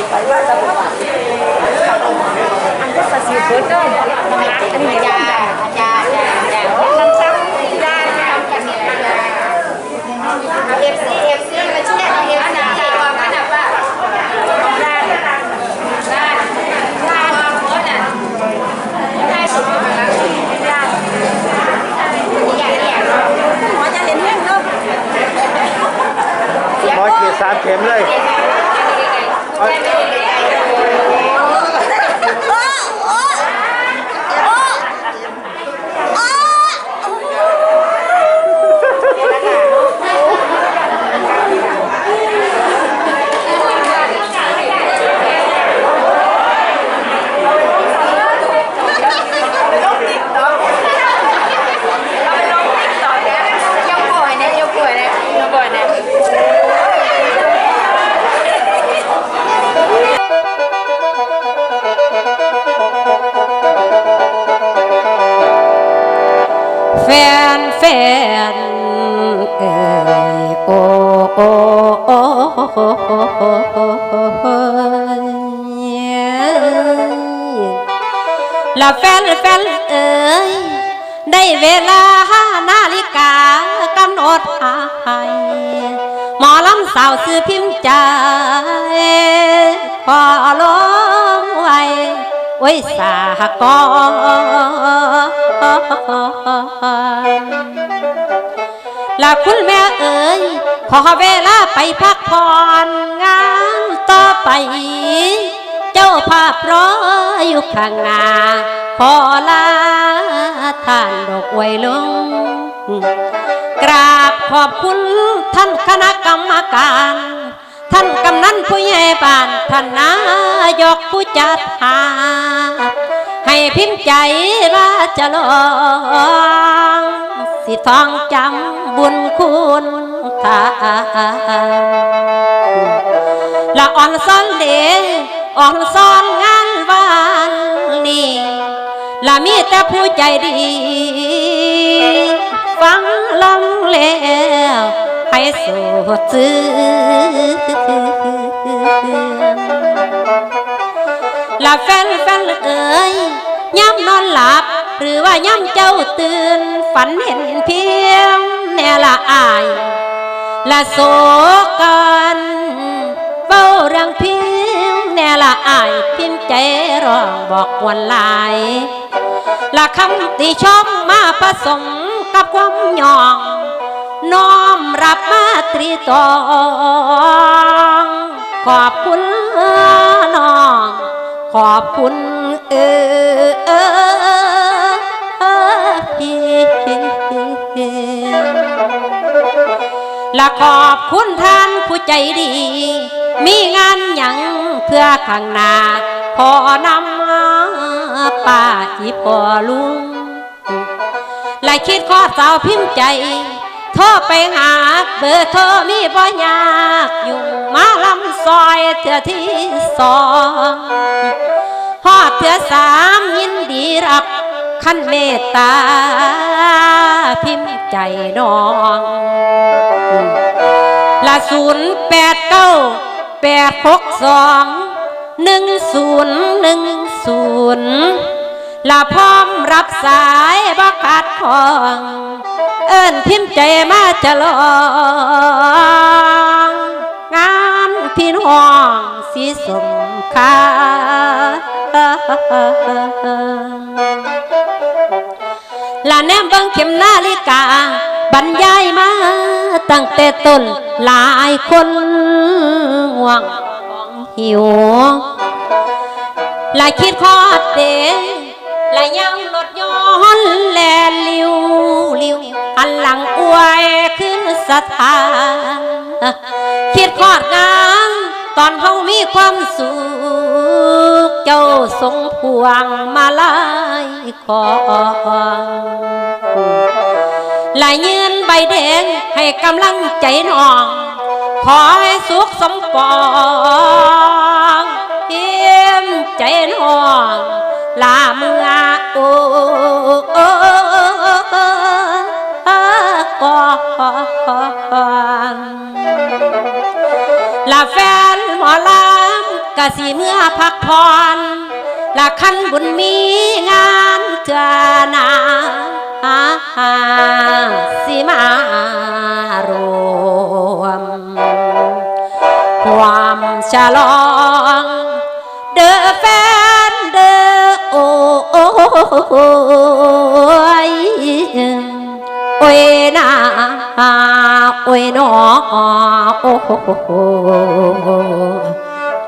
หม แฟนเอ่ยโอ้โอ้โอ้ละแฟนแฟนเอ่ยได้เวลานาฬิกากำหนดให้หมอลำสาวซื้อพิมพ์ใจขอลงไว้ไว้สากอน ละคุณแม่เอ๋ยขอเวลาไปพักผ่อนงานต่อไป เจ้าภาพรออยู่ข้างหน้าขอลาท่านดอกไว้ลง กราบขอบคุณท่านคณะกรรมการท่านกำนันผู้ใหญ่บ้านท่านนายกผู้จัดหา ให้พิมพ์ใจว่าจะลองสิทองจำบุญคุณทานละอ่อนซ้อนเดอ่อนซ้อนงานวานนี้ละมีแต่ผู้ใจดี ฟังลำแล้วให้สดชื่น ละแฟนแฟนเอ๋ยย้ำนอนหลับ หรือว่าย้ำเจ้าตื่น ฝันเห็นเพียงแน่ละอาย ละโศกันเฝ้ารื่องเพียงแน่ละอายพิมพ์ใจร้องบอกควนลายละคำติชมมาผสมกับความหยองน้อมรับมาตรีตองขอบคุณน้อ ขอบคุณเออเออพี่และขอบคุณท่านผู้ใจดี มีงานหยังเพื่อข้างหน้าพอนำมาป้าอีพอลุงและคิดข้อสาวพิมพ์ใจ โทรไปหา เบอร์โทรมีบ่ยากอยู่มาลำซอยเถื่อที่สองฮอดเถื่อสามยินดีรับขั้นเมตตา พิมพ์ใจน้องละศูนย์แปดเก้าแปดหกสองหนึ่งศูนย์หนึ่งศูนย์ละพร้อมรับสายบักขาดของ เอิ้นพิมพ์ใจมาจะลองงานพี่น้องสีสมค่าละแนมเบิงเข็มนาฬิกา บรรยายมาตั้งแต่ต้นหลายคนห่วงหิวหลายคิดคอดเดหลายยังรถย้อนแลลิว ถานคิดคอดงานตอนเฮามีความสุขเจ้าทรงพวงมาลายขอลายยืนใบแดงให้กำลังใจน้อง ขอให้สุขสมปองะสีเมื่อพักผ่อนลาคันบุญมีงานเถื่อนาสิมารวม ความฉลอง เดอแฟนเดอโอ้โอ้ยโอ้ยนาโอ้ยนอโอ้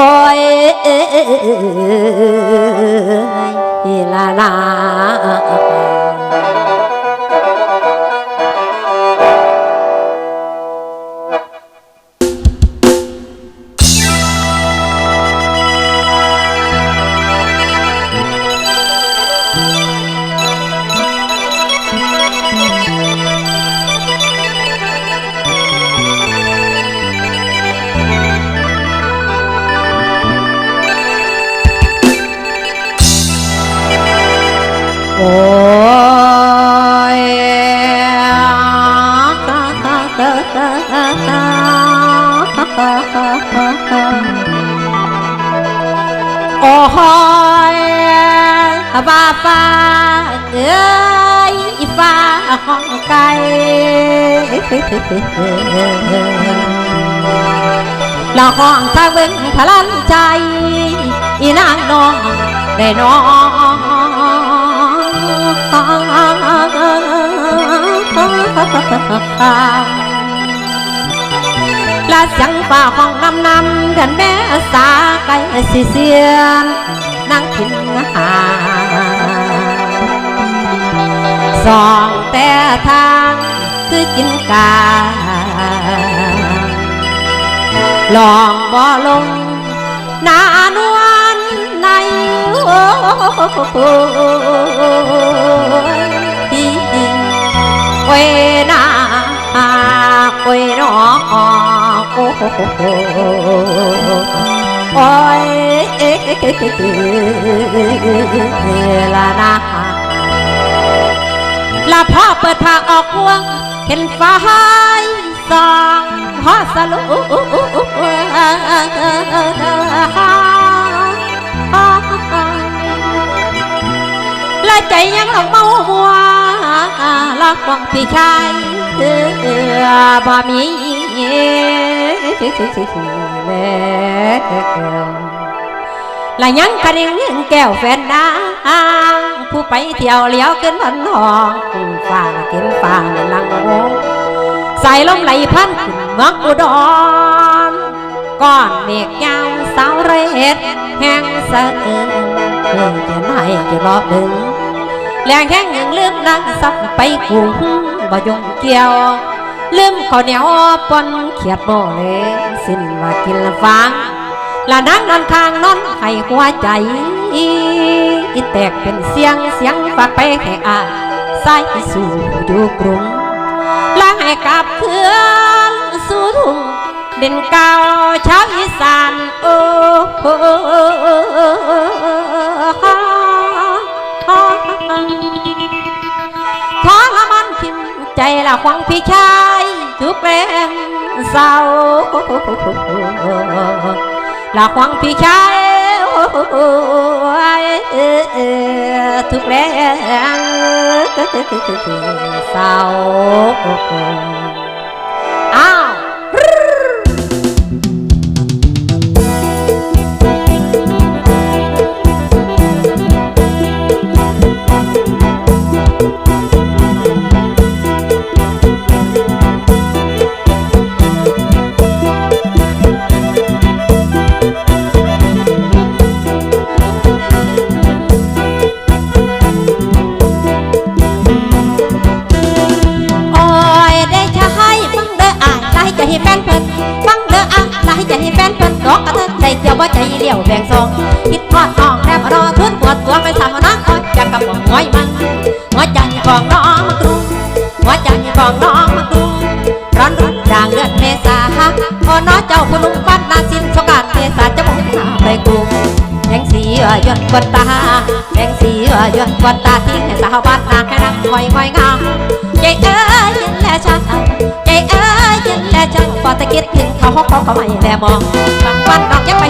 โอ้ยลาลา โอ้ยฟ้าฟ้าเอ้ยฟ้าห้องไกลละห้องทางเบิ่งพลันใจ อีนางน้องได้น้อง ลาเสียงฝ่าห้องนำนำเดินแม่สาไกลสิเสียนนั่งกินอาหารสองแต่ทางคือกินกาลองบ่ลงนานวลในโอ้โอ้ยนาโอ้ยนอ โอ้โอ้ยลานาลาพ่อเปิดทางออกพวง เห็นฟ้าสองพ่อสลุและใจยังหลงเมามัวลักวังพี่ชายเออบ่มี แม่แก้วละยังกระดิ่งแก้วแฟนนางผู้ไปเที่ยวเลี้ยวขึ้นพันหองฟ้าเกินฟ้าในลังโงสายลมไหลพันขึ้นเมืองอุดรก้อนเมฆยาวสาวไรเรศแห้งสะเอินเพื่อจะให้จะรอบดึงแรงแห้งยังลืมนั่งซับไปกุ้งบ่ยงเกี่ยว ลืมข้าวเหนียวปนเขียดโบเลยสิ้นว่ากินฟังละนั่งนอนข้างนอนให้หัวใจอีแตกเป็นเสียงเสียงฝากไปให้อายสายสู่อยู่กรุงลาให้กลับเพื่อนสู่ทุ่งเด่นเก่าชาวอีสานโอ้โหทรมานทิมใจละหวังพี่ชาย ทุกแรงเศร้าหลอกหวังพี่ชายทุกแรงเศร้า องน้องมากรุงร้อนรุ่นอย่างเลือดเมษาฮะโอ้น้อเจ้าผู้นุ่งบ้านนาสินสการเทศาจะมองหน้าไปกูแสงสีอะยนกวนตาแสงสีอะยนกวนตาทิ้งให้สาวบ้านนาแค่นั่งคอยคอยงามใจเอ้ยเย็นแลช่างใจเอ้ยเย็นแลช่างพอตะคิดถึงเขาเขาก็ไม่แลมองบางวันน้องยังไป